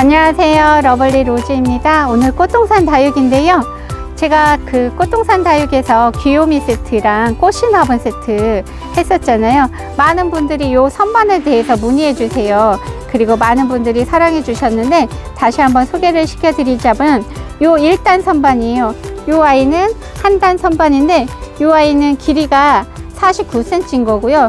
안녕하세요. 러블리 로즈입니다. 오늘 꽃동산 다육인데요. 제가 그 꽃동산 다육에서 귀요미 세트랑 꽃신 화분 세트 했었잖아요. 많은 분들이 요 선반에 대해서 문의해 주세요. 그리고 많은 분들이 사랑해 주셨는데 다시 한번 소개를 시켜 드리자면 요 1단 선반이에요. 요 아이는 한 단 선반인데 요 아이는 길이가 49cm인 거고요.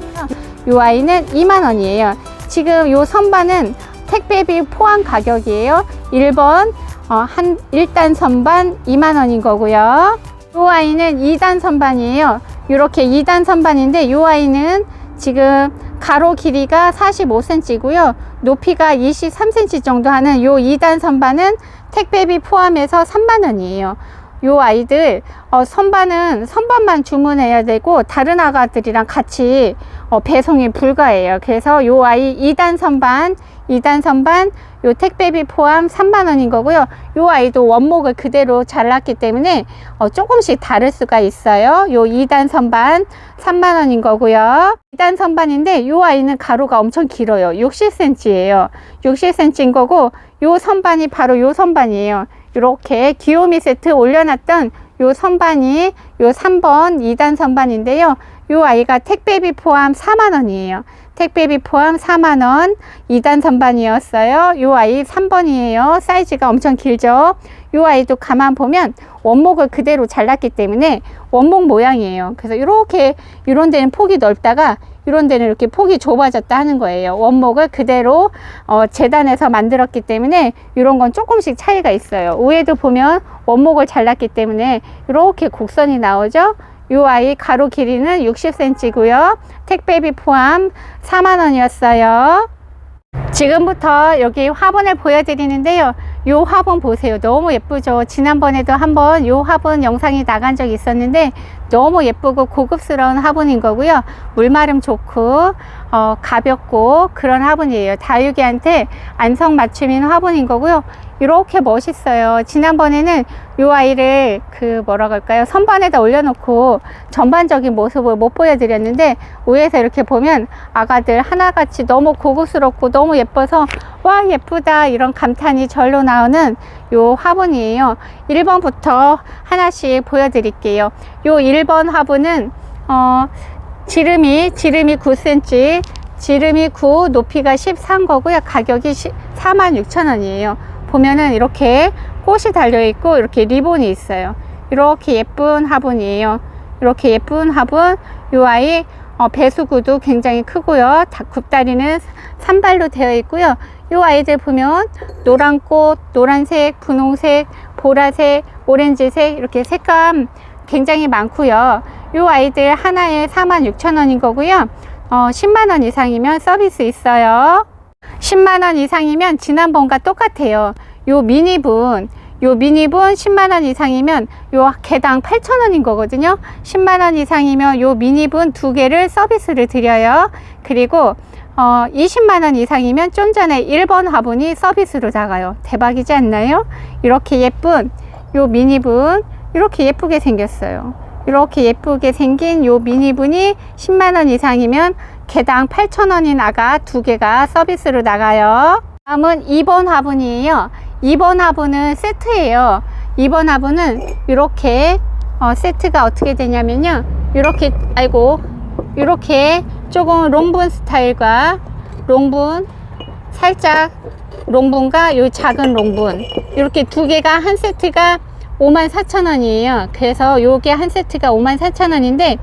요 아이는 2만 원이에요. 지금 요 선반은 택배비 포함 가격이에요. 1번 어, 한 1단 선반 2만 원인 거고요. 요 아이는 2단 선반이에요. 이렇게 2단 선반인데 요 아이는 지금 가로 길이가 45cm고요. 높이가 23cm 정도 하는 요 2단 선반은 택배비 포함해서 3만 원이에요. 요 아이들 어, 선반은 선반만 주문해야 되고 다른 아가들이랑 같이 어, 배송이 불가해요. 그래서 요 아이 2단 선반, 2단 선반 요 택배비 포함 3만 원인 거고요. 요 아이도 원목을 그대로 잘랐기 때문에 어, 조금씩 다를 수가 있어요. 요 2단 선반 3만 원인 거고요. 2단 선반인데 요 아이는 가로가 엄청 길어요. 60cm예요. 60cm인 거고 요 선반이 바로 요 선반이에요. 이렇게 귀요미 세트 올려놨던 요 선반이 요 3번 2단 선반인데요. 요 아이가 택배비 포함 4만 원이에요. 택배비 포함 4만 원 2단 선반이었어요. 요 아이 3번이에요. 사이즈가 엄청 길죠. 요 아이도 가만 보면 원목을 그대로 잘랐기 때문에 원목 모양이에요. 그래서 이렇게 이런 데는 폭이 넓다가 이런 데는 이렇게 폭이 좁아졌다 하는 거예요. 원목을 그대로 어, 재단해서 만들었기 때문에 이런 건 조금씩 차이가 있어요. 위에도 보면 원목을 잘랐기 때문에 이렇게 곡선이 나오죠. 이 아이 가로 길이는 60cm고요. 택배비 포함 4만 원이었어요. 지금부터 여기 화분을 보여드리는데요. 이 화분 보세요. 너무 예쁘죠? 지난번에도 한번 이 화분 영상이 나간 적이 있었는데 너무 예쁘고 고급스러운 화분인 거고요. 물마름 좋고 어, 가볍고 그런 화분이에요. 다육이한테 안성 맞춤인 화분인 거고요. 이렇게 멋있어요. 지난번에는 이 아이를 그 뭐라 그럴까요? 선반에다 올려놓고 전반적인 모습을 못 보여드렸는데 위에서 이렇게 보면 아가들 하나같이 너무 고급스럽고 너무 예뻐서 와 예쁘다 이런 감탄이 절로 나오는 요 화분이에요. 1번부터 하나씩 보여드릴게요. 요 1번 화분은 어 지름이 지름이 9cm 지름이 9 높이가 13 거고요. 가격이 46,000원이에요. 보면은 이렇게 꽃이 달려 있고 이렇게 리본이 있어요. 이렇게 예쁜 화분이에요. 이렇게 예쁜 화분. 요 아이 어, 배수구도 굉장히 크고요. 다 굽다리는 산발로 되어 있고요. 요 아이들 보면 노란 꽃, 노란색, 분홍색, 보라색, 오렌지색 이렇게 색감 굉장히 많고요. 요 아이들 하나에 46,000원인 거고요. 어, 10만원 이상이면 서비스 있어요. 10만원 이상이면 지난번과 똑같아요. 요 미니분, 요 미니분 10만원 이상이면 요 개당 8,000원인 거거든요. 10만원 이상이면 요 미니분 두 개를 서비스를 드려요. 그리고 어, 20만원 이상이면 좀 전에 1번 화분이 서비스로 나가요. 대박이지 않나요? 이렇게 예쁜 요 미니분, 이렇게 예쁘게 생겼어요. 이렇게 예쁘게 생긴 요 미니분이 10만원 이상이면 개당 8,000원이 나가 두 개가 서비스로 나가요. 다음은 2번 화분이에요. 2번 화분은 세트예요. 2번 화분은 이렇게 어, 세트가 어떻게 되냐면요. 이렇게 아이고 이렇게 조금 롱분 스타일과 롱분 살짝 롱분과 요 작은 롱분 이렇게 두 개가 한 세트가 54,000원이에요. 그래서 요게 한 세트가 54,000원인데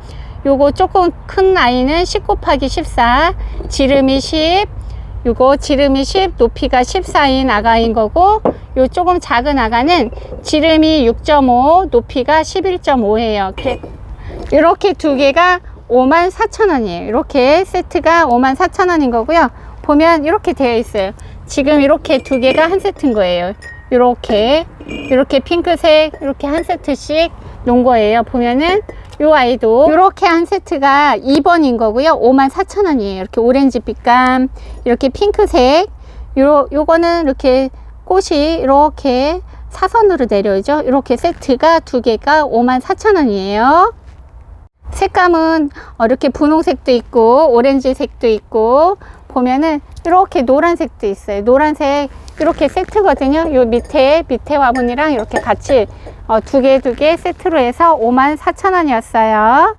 요거 조금 큰 아이는 10 곱하기 14 지름이 10 요거 지름이 10 높이가 14인 아가인 거고 요 조금 작은 아가는 지름이 6.5 높이가 11.5예요. 이렇게 두 개가 54,000원이에요. 이렇게 세트가 54,000원인 거고요. 보면 이렇게 되어 있어요. 지금 이렇게 두 개가 한 세트인 거예요. 이렇게 이렇게 핑크색 이렇게 한 세트씩 놓은 거예요. 보면은 요 아이도 이렇게 한 세트가 2번인 거고요. 54,000원이에요. 이렇게 오렌지 빛감 이렇게 핑크색. 요, 요거는 이렇게 꽃이 이렇게 사선으로 내려오죠. 이렇게 세트가 두 개가 54,000원이에요 색감은 어, 이렇게 분홍색도 있고 오렌지색도 있고 보면은 이렇게 노란색도 있어요. 노란색 이렇게 세트거든요. 요 밑에 밑에 화분이랑 이렇게 같이 어, 두개 두개 세트로 해서 5만 4천 원이었어요.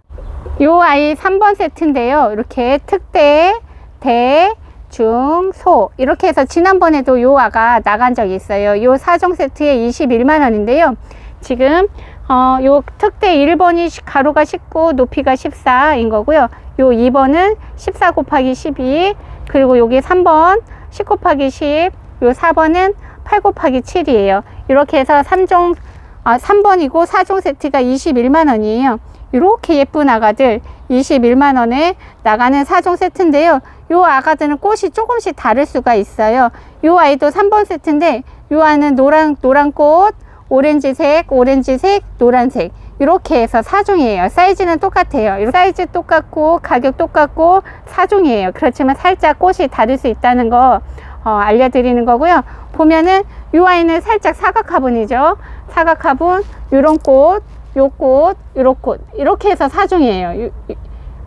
요 아이 3번 세트인데요. 이렇게 특대, 대, 중, 소 이렇게 해서 지난번에도 요 아가 나간 적이 있어요. 요 4종 세트에 21만 원인데요. 지금 어, 요 특대 1번이 가로가 19, 높이가 14인 거고요. 요 2번은 14 곱하기 12, 그리고 여기 3번 10 곱하기 10, 요 4번은 8 곱하기 7이에요. 이렇게 해서 3종, 아, 3번이고 4종 세트가 21만 원이에요. 이렇게 예쁜 아가들 21만 원에 나가는 4종 세트인데요. 요 아가들은 꽃이 조금씩 다를 수가 있어요. 요 아이도 3번 세트인데 요 아는 노란 노란 꽃, 오렌지색, 오렌지색, 노란색 이렇게 해서 4종이에요. 사이즈는 똑같아요. 사이즈 똑같고 가격 똑같고 4종이에요. 그렇지만 살짝 꽃이 다를 수 있다는 거 어, 알려드리는 거고요. 보면은 요 아이는 살짝 사각 화분이죠. 사각 화분 요런 꽃, 요 꽃, 요런 꽃 이렇게 해서 4종이에요.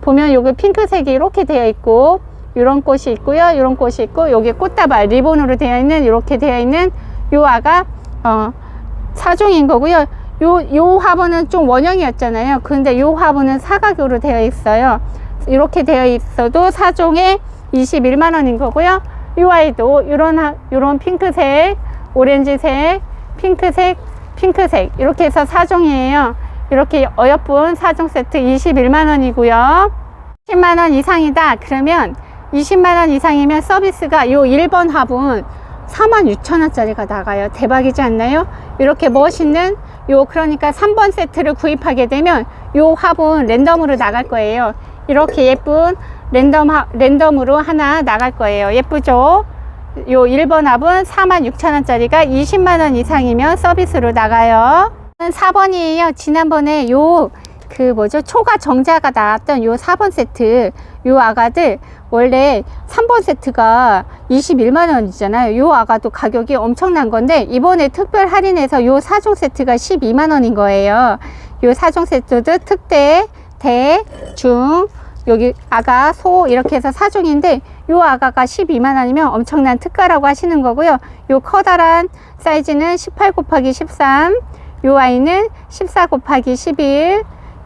보면 여기 핑크색이 이렇게 되어 있고 이런 꽃이 있고요. 이런 꽃이 있고 여기 꽃다발 리본으로 되어 있는 이렇게 되어 있는 요 아가 어, 사종인 거고요. 요, 요 화분은 좀 원형이었잖아요. 근데 요 화분은 사각으로 되어 있어요. 이렇게 되어 있어도 사종에 21만 원인 거고요. 요 아이도 하- 요런 핑크색, 오렌지색, 핑크색, 핑크색 이렇게 해서 사종이에요. 이렇게 어여쁜 사종 세트 21만 원이고요. 10만 원 이상이다. 그러면 20만 원 이상이면 서비스가 요 1번 화분 4만 6천 원짜리가 나가요. 대박이지 않나요? 이렇게 멋있는 요 그러니까 3번 세트를 구입하게 되면 요 화분 랜덤으로 나갈 거예요. 이렇게 예쁜 랜덤 하, 랜덤으로 하나 나갈 거예요. 예쁘죠? 요 1번 합은 4만 6천 원짜리가 20만 원 이상이면 서비스로 나가요. 4번이에요. 지난번에 요 그 뭐죠? 초가 정자가 나왔던 요 4번 세트 요 아가들 원래 3번 세트가 21만 원이잖아요. 요 아가도 가격이 엄청난 건데 이번에 특별 할인해서 요 4종 세트가 12만 원인 거예요. 요 4종 세트도 특대, 대, 중, 여기 아가, 소 이렇게 해서 4종인데 요 아가가 12만 원이면 엄청난 특가라고 하시는 거고요. 요 커다란 사이즈는 18 곱하기 13, 요 아이는 14 곱하기 11,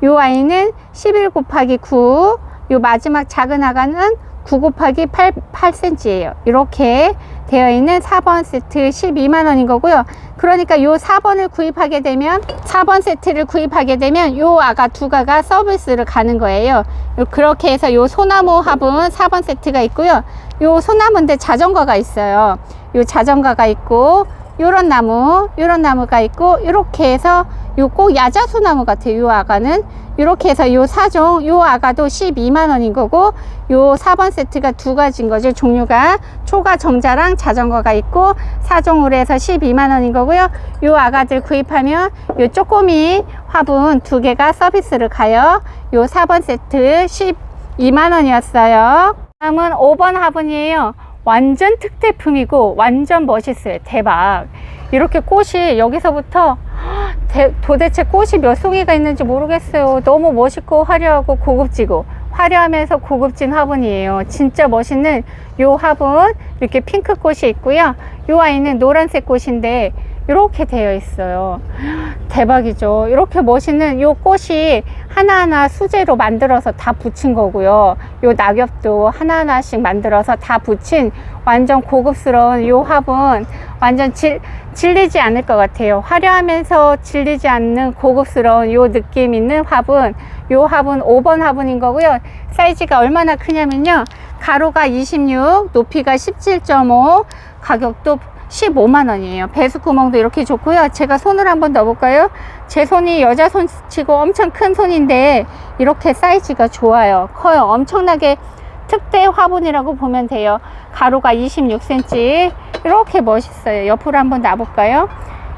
요 아이는 11 곱하기 9, 요 마지막 작은 아가는 9 곱하기 8, 8cm예요. 이렇게 되어 있는 4번 세트 12만 원인 거고요. 그러니까 요 4번을 구입하게 되면 4번 세트를 구입하게 되면 요 아가 두 가가 서비스를 가는 거예요. 요- 그렇게 해서 요 소나무 화분 4번 세트가 있고요. 요 소나무인데 자전거가 있어요. 요 자전거가 있고 요런 나무, 요런 나무가 있고 이렇게 해서 요 꼭 야자수 나무 같아요. 요 아가는 이렇게 해서 요 4종 요 아가도 12만 원인 거고 요 4번 세트가 두 가지인 거죠. 종류가 초가 정자랑 자전거가 있고 4종으로 해서 12만 원인 거고요. 요 아가들 구입하면 요 쪼꼬미 화분 두 개가 서비스를 가요. 요 4번 세트 12만 원이었어요. 다음은 5번 화분이에요. 완전 특대품이고 완전 멋있어요. 대박. 이렇게 꽃이 여기서부터 대- 도대체 꽃이 몇 송이가 있는지 모르겠어요. 너무 멋있고 화려하고 고급지고 화려하면서 고급진 화분이에요. 진짜 멋있는 요 화분 이렇게 핑크 꽃이 있고요. 요 아이는 노란색 꽃인데 이렇게 되어 있어요. 대박이죠. 이렇게 멋있는 요 꽃이 하나하나 수제로 만들어서 다 붙인 거고요. 요 낙엽도 하나하나씩 만들어서 다 붙인 완전 고급스러운 요 화분 완전 질, 질리지 않을 것 같아요. 화려하면서 질리지 않는 고급스러운 요 느낌 있는 화분. 요 화분 5번 화분인 거고요. 사이즈가 얼마나 크냐면요. 가로가 26, 높이가 17.5, 가격도 15만 원이에요. 배수 구멍도 이렇게 좋고요. 제가 손을 한번 넣어볼까요? 제 손이 여자 손치고 엄청 큰 손인데 이렇게 사이즈가 좋아요. 커요. 엄청나게 특대 화분이라고 보면 돼요. 가로가 26cm. 이렇게 멋있어요. 옆으로 한번 놔볼까요?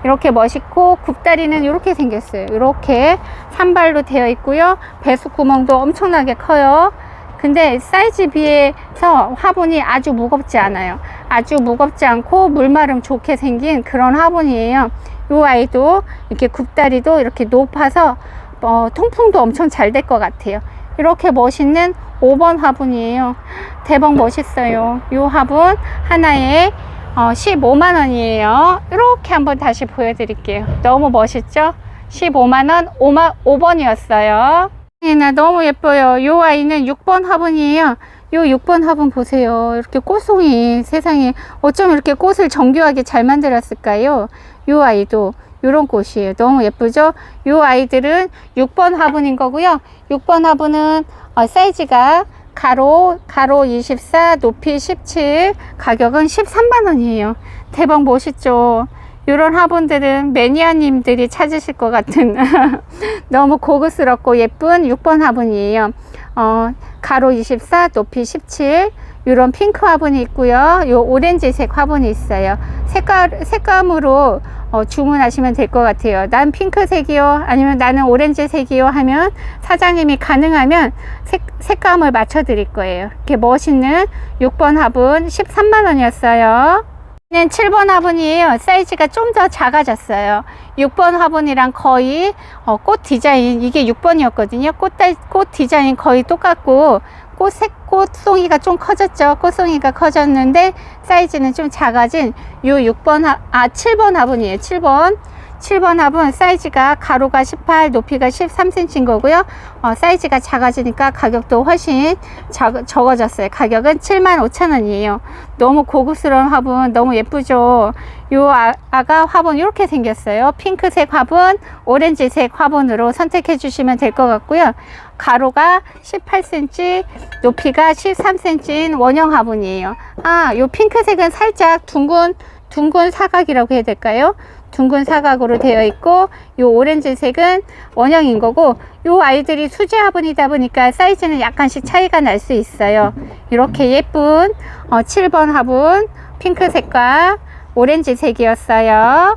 이렇게 멋있고 굽다리는 이렇게 생겼어요. 이렇게 산발로 되어 있고요. 배수 구멍도 엄청나게 커요. 근데 사이즈 비해서 화분이 아주 무겁지 않아요. 아주 무겁지 않고 물마름 좋게 생긴 그런 화분이에요. 이 아이도 이렇게 굽다리도 이렇게 높아서 어, 통풍도 엄청 잘 될 것 같아요. 이렇게 멋있는 5번 화분이에요. 대박 멋있어요. 이 화분 하나에 어, 15만 원이에요. 이렇게 한번 다시 보여드릴게요. 너무 멋있죠? 15만 원 5만 5번이었어요. 나 너무 예뻐요. 이 아이는 6번 화분이에요. 요 6번 화분 보세요. 이렇게 꽃송이 세상에 어쩜 이렇게 꽃을 정교하게 잘 만들었을까요? 요 아이도 요런 꽃이에요. 너무 예쁘죠? 요 아이들은 6번 화분인 거고요. 6번 화분은 어, 사이즈가 가로 가로 24, 높이 17, 가격은 13만 원이에요. 대박 멋있죠? 이런 화분들은 매니아님들이 찾으실 것 같은 너무 고급스럽고 예쁜 6번 화분이에요. 어, 가로 24, 높이 17. 이런 핑크 화분이 있고요. 요 오렌지색 화분이 있어요. 색깔 색감으로 어, 주문하시면 될 것 같아요. 난 핑크색이요. 아니면 나는 오렌지색이요. 하면 사장님이 가능하면 색, 색감을 맞춰 드릴 거예요. 이렇게 멋있는 6번 화분 13만 원이었어요. 는 7번 화분이에요. 사이즈가 좀 더 작아졌어요. 6번 화분이랑 거의 어, 꽃 디자인 이게 6번이었거든요. 꽃, 다- 꽃 디자인 거의 똑같고 꽃 색, 꽃송이가 좀 커졌죠. 꽃송이가 커졌는데 사이즈는 좀 작아진 요 6번 화, 아 7번 화분이에요. 7번 7번 화분 사이즈가 가로가 18, 높이가 13cm인 거고요. 어, 사이즈가 작아지니까 가격도 훨씬 적, 적어졌어요. 가격은 7만 5천 원이에요. 너무 고급스러운 화분 너무 예쁘죠. 요 아, 아가 화분 이렇게 생겼어요. 핑크색 화분, 오렌지색 화분으로 선택해 주시면 될 것 같고요. 가로가 18cm, 높이가 13cm인 원형 화분이에요. 아, 요 핑크색은 살짝 둥근 둥근 사각이라고 해야 될까요? 둥근 사각으로 되어 있고 요 오렌지색은 원형인 거고 요 아이들이 수제 화분이다 보니까 사이즈는 약간씩 차이가 날 수 있어요. 이렇게 예쁜 어, 7번 화분 핑크색과 오렌지색이었어요.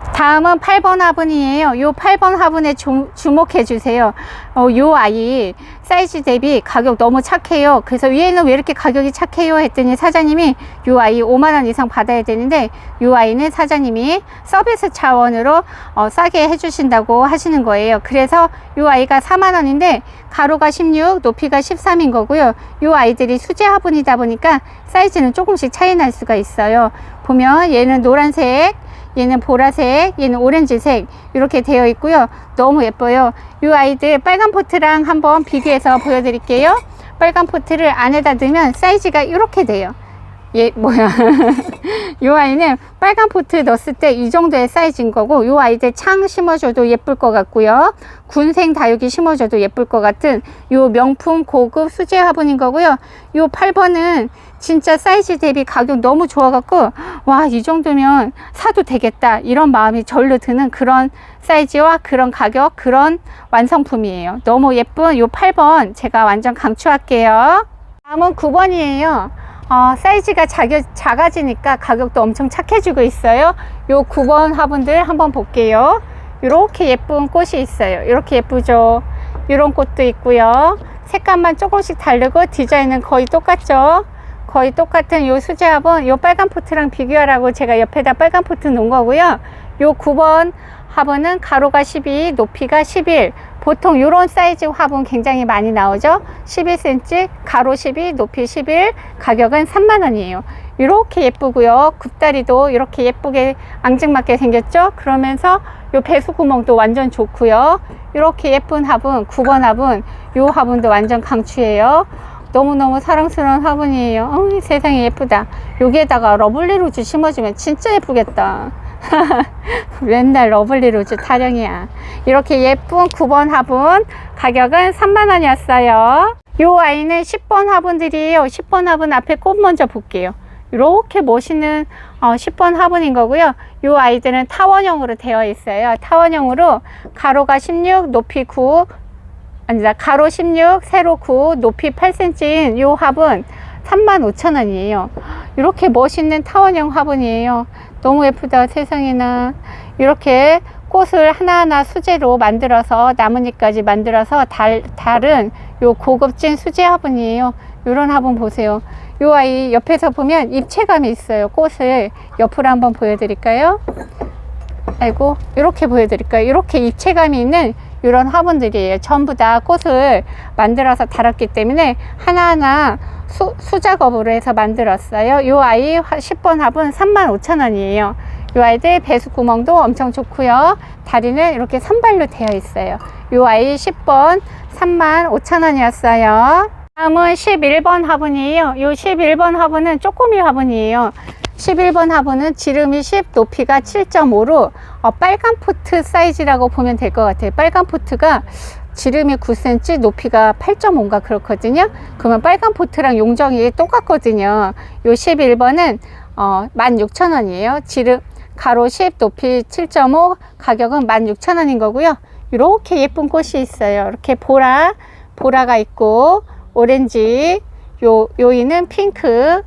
다음은 8번 화분이에요. 요 8번 화분에 주, 주목해 주세요. 어, 요 아이 사이즈 대비 가격 너무 착해요. 그래서 위에는 왜 이렇게 가격이 착해요? 했더니 사장님이 요 아이 5만원 이상 받아야 되는데 요 아이는 사장님이 서비스 차원으로 어, 싸게 해주신다고 하시는 거예요. 그래서 요 아이가 4만원인데 가로가 16, 높이가 13인 거고요. 요 아이들이 수제 화분이다 보니까 사이즈는 조금씩 차이 날 수가 있어요. 보면 얘는 노란색, 얘는 보라색, 얘는 오렌지색 이렇게 되어 있고요. 너무 예뻐요. 이 아이들 빨간 포트랑 한번 비교해서 보여드릴게요. 빨간 포트를 안에다 넣으면 사이즈가 이렇게 돼요. 얘 뭐야? 이 아이는 빨간 포트 넣었을 때 이 정도의 사이즈인 거고 이 아이들 창 심어줘도 예쁠 것 같고요. 군생 다육이 심어줘도 예쁠 것 같은 이 명품 고급 수제 화분인 거고요. 이 8번은 진짜 사이즈 대비 가격 너무 좋아갖고 와 이 정도면 사도 되겠다 이런 마음이 절로 드는 그런 사이즈와 그런 가격 그런 완성품이에요. 너무 예쁜 이 8번 제가 완전 강추할게요. 다음은 9번이에요. 어, 사이즈가 작아, 작아지니까 가격도 엄청 착해지고 있어요. 요 9번 화분들 한번 볼게요. 이렇게 예쁜 꽃이 있어요. 이렇게 예쁘죠? 이런 꽃도 있고요. 색감만 조금씩 다르고 디자인은 거의 똑같죠? 거의 똑같은 요 수제 화분, 요 빨간 포트랑 비교하라고 제가 옆에다 빨간 포트 놓은 거고요. 요 9번 화분은 가로가 12, 높이가 11. 보통 이런 사이즈 화분 굉장히 많이 나오죠. 11cm, 가로 12, 높이 11, 가격은 3만 원이에요. 이렇게 예쁘고요. 굽다리도 이렇게 예쁘게 앙증맞게 생겼죠. 그러면서 요 배수 구멍도 완전 좋고요. 이렇게 예쁜 화분, 9번 화분, 요 화분도 완전 강추예요. 너무너무 사랑스러운 화분이에요. 어, 세상에 예쁘다. 여기에다가 러블리 로즈 심어주면 진짜 예쁘겠다. 맨날 러블리 로즈 타령이야. 이렇게 예쁜 9번 화분 가격은 3만 원이었어요. 요 아이는 10번 화분들이에요. 10번 화분 앞에 꽃 먼저 볼게요. 이렇게 멋있는 어, 10번 화분인 거고요. 요 아이들은 타원형으로 되어 있어요. 타원형으로 가로가 16, 높이 9, 아니다. 가로 16, 세로 9, 높이 8cm인 요 화분 35,000원이에요. 이렇게 멋있는 타원형 화분이에요. 너무 예쁘다 세상에나 이렇게 꽃을 하나하나 수제로 만들어서 나뭇잎까지 만들어서 달, 다른 요 고급진 수제 화분이에요. 요런 화분 보세요. 요 아이 옆에서 보면 입체감이 있어요. 꽃을 옆으로 한번 보여드릴까요? 아이고 이렇게 보여드릴까요? 이렇게 입체감이 있는 이런 화분들이에요. 전부 다 꽃을 만들어서 달았기 때문에 하나하나 수, 수작업으로 해서 만들었어요. 이 아이 10번 화분 35,000원이에요. 이 아이들 배수 구멍도 엄청 좋고요. 다리는 이렇게 선발로 되어 있어요. 이 아이 10번 35,000원이었어요. 다음은 11번 화분이에요. 이 11번 화분은 쪼꼬미 화분이에요. 11번 화분은 지름이 10, 높이가 7.5로 어, 빨간 포트 사이즈라고 보면 될 것 같아요. 빨간 포트가 지름이 9cm, 높이가 8.5인가 그렇거든요. 그러면 빨간 포트랑 용정이 똑같거든요. 요 11번은 어, 16,000원이에요. 지름 가로 10, 높이 7.5, 가격은 16,000원인 거고요. 이렇게 예쁜 꽃이 있어요. 이렇게 보라, 보라가 있고 오렌지, 요 요이는 핑크,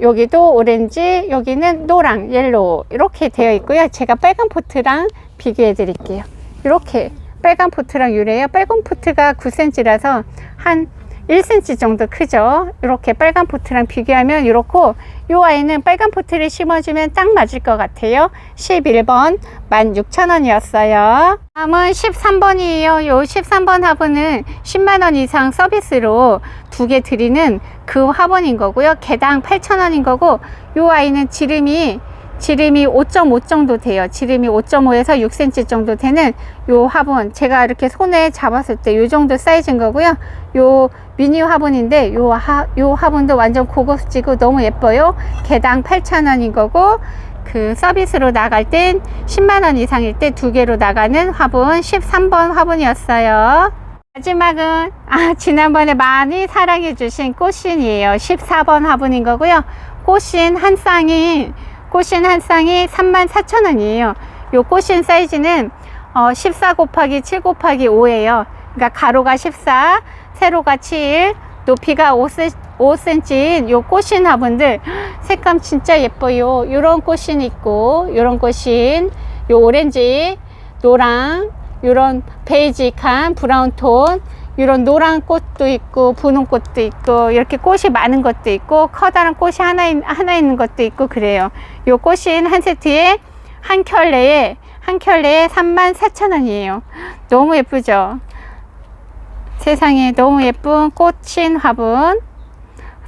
여기도 오렌지, 여기는 노랑, 옐로우 이렇게 되어 있고요. 제가 빨간 포트랑 비교해 드릴게요. 이렇게 빨간 포트랑 유래요. 빨간 포트가 9cm라서 한 1cm 정도 크죠. 이렇게 빨간 포트랑 비교하면 이렇고 이 아이는 빨간 포트를 심어주면 딱 맞을 것 같아요. 11번 16,000원이었어요. 다음은 13번이에요. 요 13번 화분은 10만원 이상 서비스로 두 개 드리는 그 화분인 거고요. 개당 8,000원인 거고 이 아이는 지름이 지름이 5.5 정도 돼요. 지름이 5.5에서 6cm 정도 되는 요 화분. 제가 이렇게 손에 잡았을 때 요 정도 사이즈인 거고요. 요 미니 화분인데 요, 하, 요 화분도 완전 고급지고 너무 예뻐요. 개당 8,000원인 거고 그 서비스로 나갈 땐 10만원 이상일 때 두 개로 나가는 화분 13번 화분이었어요. 마지막은 아, 지난번에 많이 사랑해 주신 꽃신이에요. 14번 화분인 거고요. 꽃신 한 쌍이 꽃신 한 쌍이 34,000원이에요. 요 꽃신 사이즈는 어, 14 곱하기 7 곱하기 5예요. 그러니까 가로가 14, 세로가 7, 높이가 5cm, 5cm인 요 꽃신 화분들 색감 진짜 예뻐요. 요런 꽃신 있고 요런 꽃신, 요 오렌지, 노랑, 요런 베이직한 브라운 톤, 이런 노란 꽃도 있고 분홍 꽃도 있고 이렇게 꽃이 많은 것도 있고 커다란 꽃이 하나, 있- 하나 있는 것도 있고 그래요. 요 꽃인 한 세트에 한 켤레에 한 켤레에 34,000원이에요. 너무 예쁘죠? 세상에 너무 예쁜 꽃인 화분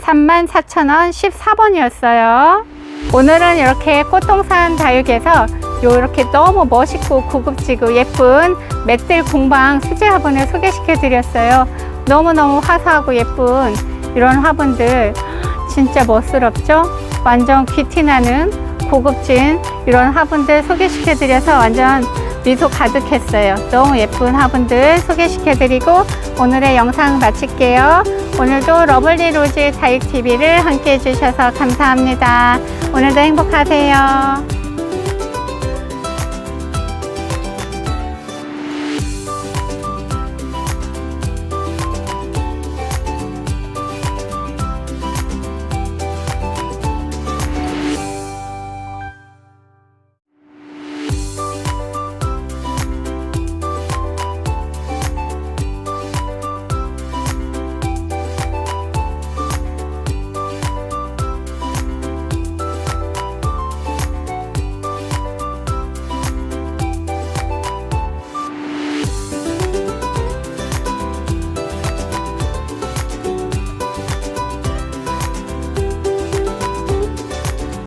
34,000원 14번이었어요. 오늘은 이렇게 꽃동산 다육에서 이렇게 너무 멋있고 고급지고 예쁜 맷들 공방 수제 화분을 소개시켜 드렸어요. 너무너무 화사하고 예쁜 이런 화분들 진짜 멋스럽죠? 완전 귀티나는 고급진 이런 화분들 소개시켜 드려서 완전 미소 가득했어요. 너무 예쁜 화분들 소개시켜 드리고 오늘의 영상 마칠게요. 오늘도 러블리 로즈 다육TV를 함께 해주셔서 감사합니다. 오늘도 행복하세요.